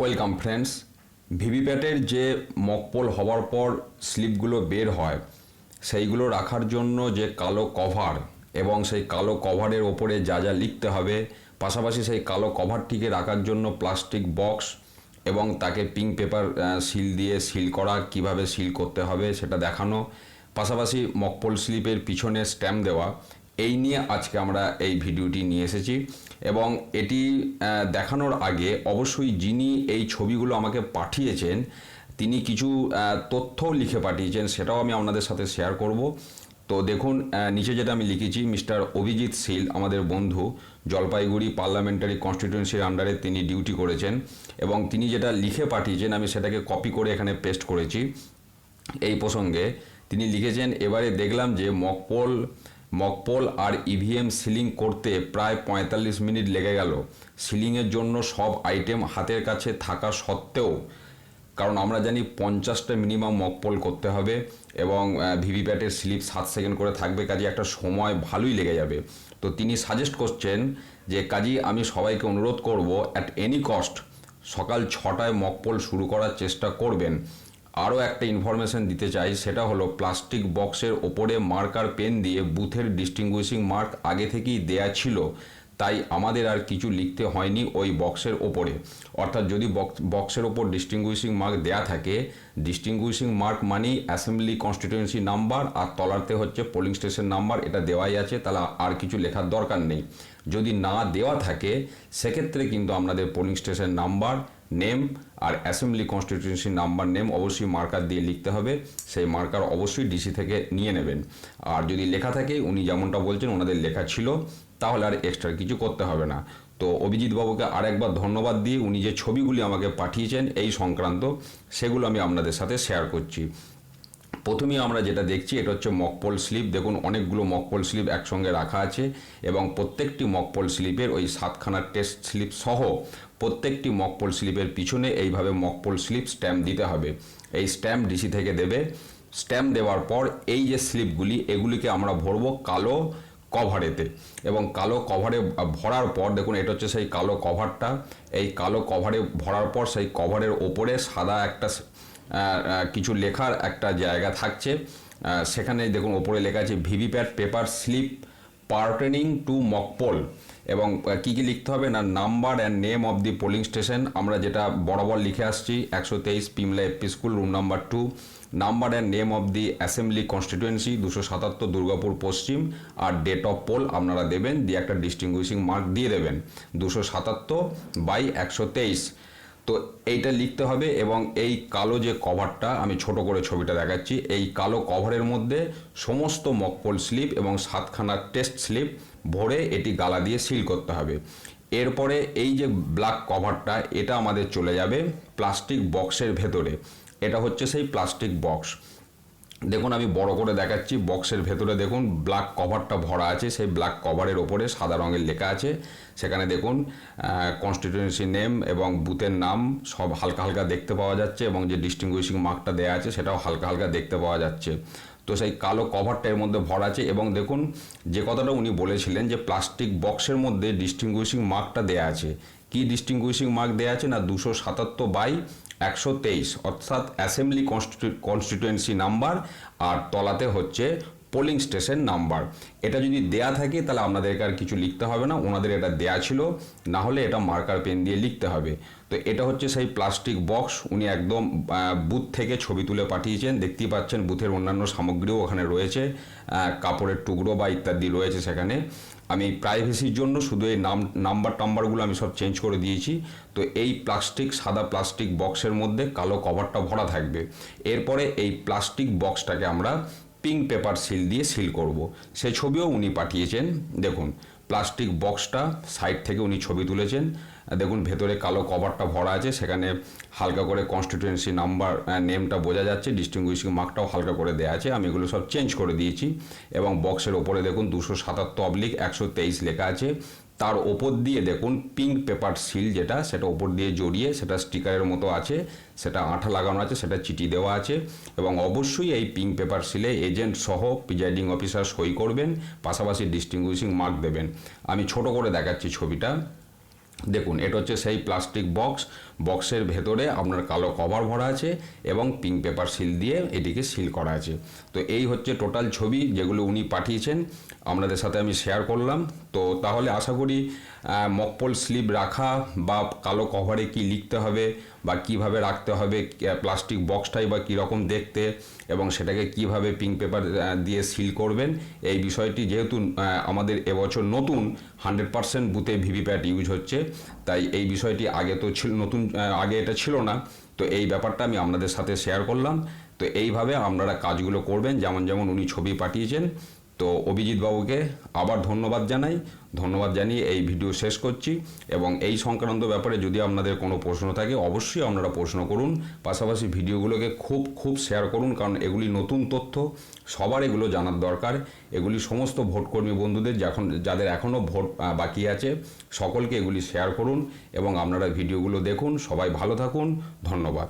Welcome friends ভিভিপ্যাটের যে mock poll হওয়ার পর স্লিপগুলো বের হয়, সেইগুলো রাখার জন্য যে কালো কভার এবং সেই কালো কভারের ওপরে যা যা লিখতে হবে, পাশাপাশি সেই কালো কভারটিকে রাখার জন্য প্লাস্টিক বক্স এবং তাকে পিঙ্ক পেপার সিল দিয়ে সিল করা, কীভাবে সিল করতে হবে সেটা দেখানো, পাশাপাশি মকপোল স্লিপের পিছনে স্ট্যাম্প দেওয়া এই নিয়ে আজকে আমরা এই ভিডিওটি নিয়ে এসেছি। এবং এটি দেখানোর আগে অবশ্যই যিনি এই ছবিগুলো আমাকে পাঠিয়েছেন তিনি কিছু আহ, তথ্যও লিখে পাঠিয়েছেন সেটাও আমি আপনাদের সাথে শেয়ার করব। তো দেখুন নিচে যেটা আমি লিখেছি মিস্টার অভিজিৎ শীল আমাদের বন্ধু জলপাইগুড়ি পার্লামেন্টারি কনস্টিটিউয়েন্সির আন্ডারে তিনি ডিউটি করেছেন। এবং তিনি যেটা লিখে পাঠিয়েছেন আমি সেটাকে কপি করে এখানে পেস্ট করেছি। এই প্রসঙ্গে তিনি লিখেছেন এবারে দেখলাম যে মকপোল মকপোল আর ইভিএম সিলিং করতে প্রায় পঁয়তাল্লিশ মিনিট লেগে গেল। সিলিংয়ের জন্য সব আইটেম হাতের কাছে থাকা সত্ত্বেও, কারণ আমরা জানি পঞ্চাশটা মিনিমাম মকপোল করতে হবে এবং ভিভিপ্যাটের স্লিপ সাত সেকেন্ড করে থাকবে, কাজে একটা সময় ভালোই লেগে যাবে। তো তিনি সাজেস্ট করছেন যে, কাজী, আমি সবাইকে অনুরোধ করব অ্যাট এনি কস্ট সকাল ছটায় মকপোল শুরু করার চেষ্টা করবেন। আরও একটা ইনফরমেশন দিতে চাই, সেটা হলো প্লাস্টিক বক্সের ওপরে মার্কার পেন দিয়ে বুথের ডিস্টিংগুইশিং মার্ক আগে থেকেই দেয়া ছিল, তাই আমাদের আর কিছু লিখতে হয়নি ওই বক্সের ওপরে। অর্থাৎ যদি বক্স বক্সের ওপর ডিস্টিংগুইশিং মার্ক দেয়া থাকে ডিস্টিংগুইশিং মার্ক মানেই অ্যাসেম্বলি কনস্টিটিউয়েন্সি নাম্বার আর তলাতে হচ্ছে পোলিং স্টেশন নাম্বার এটা দেওয়াই আছে, তাহলে আর কিছু লেখার দরকার নেই। যদি না দেওয়া থাকে, সেক্ষেত্রে কিন্তু আপনাদের পোলিং স্টেশন নাম্বার নেম আর অ্যাসেম্বলি কনস্টিটিউয়েন্সি নাম্বার নেম অবশ্যই মার্কার দিয়ে লিখতে হবে। সেই মার্কার অবশ্যই ডিসি থেকে নিয়ে নেবেন। আর যদি লেখা থাকে, উনি যেমনটা বলছেন, ওনাদের লেখা ছিল, তাহলে আর এক্সট্রা কিছু করতে হবে না। তো অভিজিৎ বাবুকে আরেকবার ধন্যবাদ দিয়ে উনি যে ছবিগুলি আমাকে পাঠিয়েছেন এই সংক্রান্ত, সেগুলো আমি আপনাদের সাথে শেয়ার করছি। প্রথমেই আমরা যেটা দেখছি, এটা হচ্ছে মকপল স্লিপ দেখুন, অনেকগুলো মকপল স্লিপ একসঙ্গে রাখা আছে এবং প্রত্যেকটি মকপল স্লিপের ওই সাতখানা টেস্ট স্লিপ সহ প্রত্যেকটি মকপল স্লিপের পিছনে এইভাবে মকপল স্লিপ স্ট্যাম্প দিতে হবে। এই স্ট্যাম্প ডিসি থেকে দেবে। স্ট্যাম্প দেওয়ার পর এই যে স্লিপগুলি এগুলিকে আমরা ভরবো কালো কভারেতে এবং কালো কভারে ভরার পর, দেখুন, এটা হচ্ছে সেই কালো কভারটা এই কালো কভারে ভরার পর সেই কভারের ওপরে সাদা একটা কিছু লেখার একটা জায়গা থাকছে। সেখানে দেখুন, ওপরে লেখা আছে VVPAT paper slip pertaining to mock poll এবং কী কি লিখতে হবে? না number and name of the polling station আমরা যেটা বরাবর লিখে আসছি, একশো তেইশ Pimla AP school room number two number and name of the assembly constituency দুশো সাতাত্তর দুর্গাপুর পশ্চিম। আর ডেট অফ পোল আপনারা দেবেন, দিয়ে একটা ডিস্টিংগুইশিং মার্ক দিয়ে দেবেন। দুশো সাতাত্তর বাই একশো তেইশ। তো এইটা লিখতে হবে এবং এই কালো যে কভারটা, আমি ছোট করে ছবিটা দেখাচ্ছি, এই কালো কভারের মধ্যে সমস্ত মকপল স্লিপ এবং সাতখানা টেস্ট স্লিপ ভরে এটি গালা দিয়ে সিল করতে হবে। এরপরে এই যে ব্ল্যাক কভারটা, এটা আমাদের চলে যাবে প্লাস্টিক বক্সের ভেতরে। এটা হচ্ছে সেই প্লাস্টিক বক্স। দেখুন, আমি বড় করে দেখাচ্ছি বক্সের ভেতরে দেখুন ব্ল্যাক কভারটা ভরা আছে, সেই ব্ল্যাক কভারের ওপরে সাদা রঙের লেখা আছে। সেখানে দেখুন কনস্টিটিউয়েন্সি নেম এবং বুথের নাম সব হালকা হালকা দেখতে পাওয়া যাচ্ছে এবং যে ডিস্টিংগুইশিং মার্কটা দেওয়া আছে সেটাও হালকা হালকা দেখতে পাওয়া যাচ্ছে। তো সেই কালো কভারটা এর মধ্যে ভরা আছে এবং দেখুন, যে কথাটা উনি বলেছিলেন যে প্লাস্টিক বক্সের মধ্যে ডিস্টিংগুইশিং মার্কটা দেওয়া আছে। কি ডিস্টিংগুইশিং মার্ক দেওয়া আছে না দুশো সাতাত্তর বাই একশো তেইশ। অর্থাৎ অ্যাসেম্বলি কনস্টিটুয়েন্সি নাম্বার আর তলাতে হচ্ছে পোলিং স্টেশন নাম্বার এটা যদি দেয়া থাকে, তাহলে আপনাদেরকে আর কিছু লিখতে হবে না। ওনাদের এটা দেয়া ছিল। না হলে এটা মার্কার পেন দিয়ে লিখতে হবে। তো এটা হচ্ছে সেই প্লাস্টিক বক্স উনি একদম বুথ থেকে ছবি তুলে পাঠিয়েছেন। দেখতেই পাচ্ছেন বুথের অন্যান্য সামগ্রীও ওখানে রয়েছে। কাপড়ের টুকরো বা ইত্যাদি রয়েছে সেখানে। আমি প্রাইভেসির জন্য শুধু এই নাম নাম্বার টাম্বারগুলো আমি সব চেঞ্জ করে দিয়েছি। তো এই প্লাস্টিক সাদা প্লাস্টিক বক্সের মধ্যে কালো কভারটা ভরা থাকবে। এরপরে এই প্লাস্টিক বক্সটাকে আমরা পিঙ্ক পেপার সিল দিয়ে সিল করব। সেই ছবিও উনি পাঠিয়েছেন, দেখুন প্লাস্টিক বক্সটা সাইড থেকে উনি ছবি তুলেছেন। দেখুন, ভেতরে কালো কভারটা ভরা আছে, সেখানে হালকা করে কনস্টিটিউয়েন্সি নাম্বার নেমটা বোঝা যাচ্ছে ডিস্টিংগুইশিং মার্কটাও হালকা করে দেওয়া আছে। আমি এগুলো সব চেঞ্জ করে দিয়েছি এবং বক্সের ওপরে দেখুন, দুশো সাতাত্তর অবলিক একশো তেইশ লেখা আছে। তার ওপর দিয়ে দেখুন পিঙ্ক পেপার সিল যেটা, সেটা ওপর দিয়ে জড়িয়ে, সেটা স্টিকারের মতো আছে, সেটা আঠা লাগানো আছে, সেটা চিঠি দেওয়া আছে এবং অবশ্যই এই পিঙ্ক পেপার সিলে এজেন্ট সহ প্রিজাইডিং অফিসার সই করবেন, পাশাপাশি ডিস্টিংগুইশিং মার্ক দেবেন। আমি ছোট করে দেখাচ্ছি ছবিটা। দেখুন, এটা হচ্ছে সেই প্লাস্টিক বক্স বক্সের ভেতরে আপনার কালো কভার ভরা আছে এবং পিঙ্ক পেপার সিল দিয়ে এটিকে সিল করা আছে। তো এই হচ্ছে টোটাল ছবি যেগুলো উনি পাঠিয়েছেন। আপনাদের সাথে আমি শেয়ার করলাম। তো তাহলে আশা করি মকপল স্লিপ রাখা বা কালো কভারে কি লিখতে হবে বা কীভাবে রাখতে হবে প্লাস্টিক বক্সটাই বা কীরকম দেখতে এবং সেটাকে কীভাবে পিঙ্ক পেপার দিয়ে সিল করবেন, এই বিষয়টি যেহেতু আমাদের এবছর নতুন হান্ড্রেড পার্সেন্ট বুথে ভিভিপ্যাট ইউজ হচ্ছে, তাই এই বিষয়টি আগে তো ছিল, নতুন আগে এটা ছিল না, তো এই ব্যাপারটা আমি আপনাদের সাথে শেয়ার করলাম, তো এইভাবে আপনারা কাজগুলো করবেন, যেমন যেমন উনি ছবি পাঠিয়েছেন তো অভিজিৎ বাবুকে আবার ধন্যবাদ জানাই। ধন্যবাদ জানিয়ে এই ভিডিও শেষ করছি এবং এই সংক্রান্ত ব্যাপারে যদি আপনাদের কোনো প্রশ্ন থাকে, অবশ্যই আপনারা প্রশ্ন করুন। পাশাপাশি ভিডিওগুলোকে খুব খুব শেয়ার করুন, কারণ এগুলি নতুন তথ্য, সবার এগুলো জানার দরকার। এগুলি সমস্ত ভোটকর্মী বন্ধুদের, যখন, যাদের এখনও ভোট বাকি আছে, সকলকে এগুলি শেয়ার করুন এবং আপনারা ভিডিওগুলো দেখুন। সবাই ভালো থাকুন। ধন্যবাদ।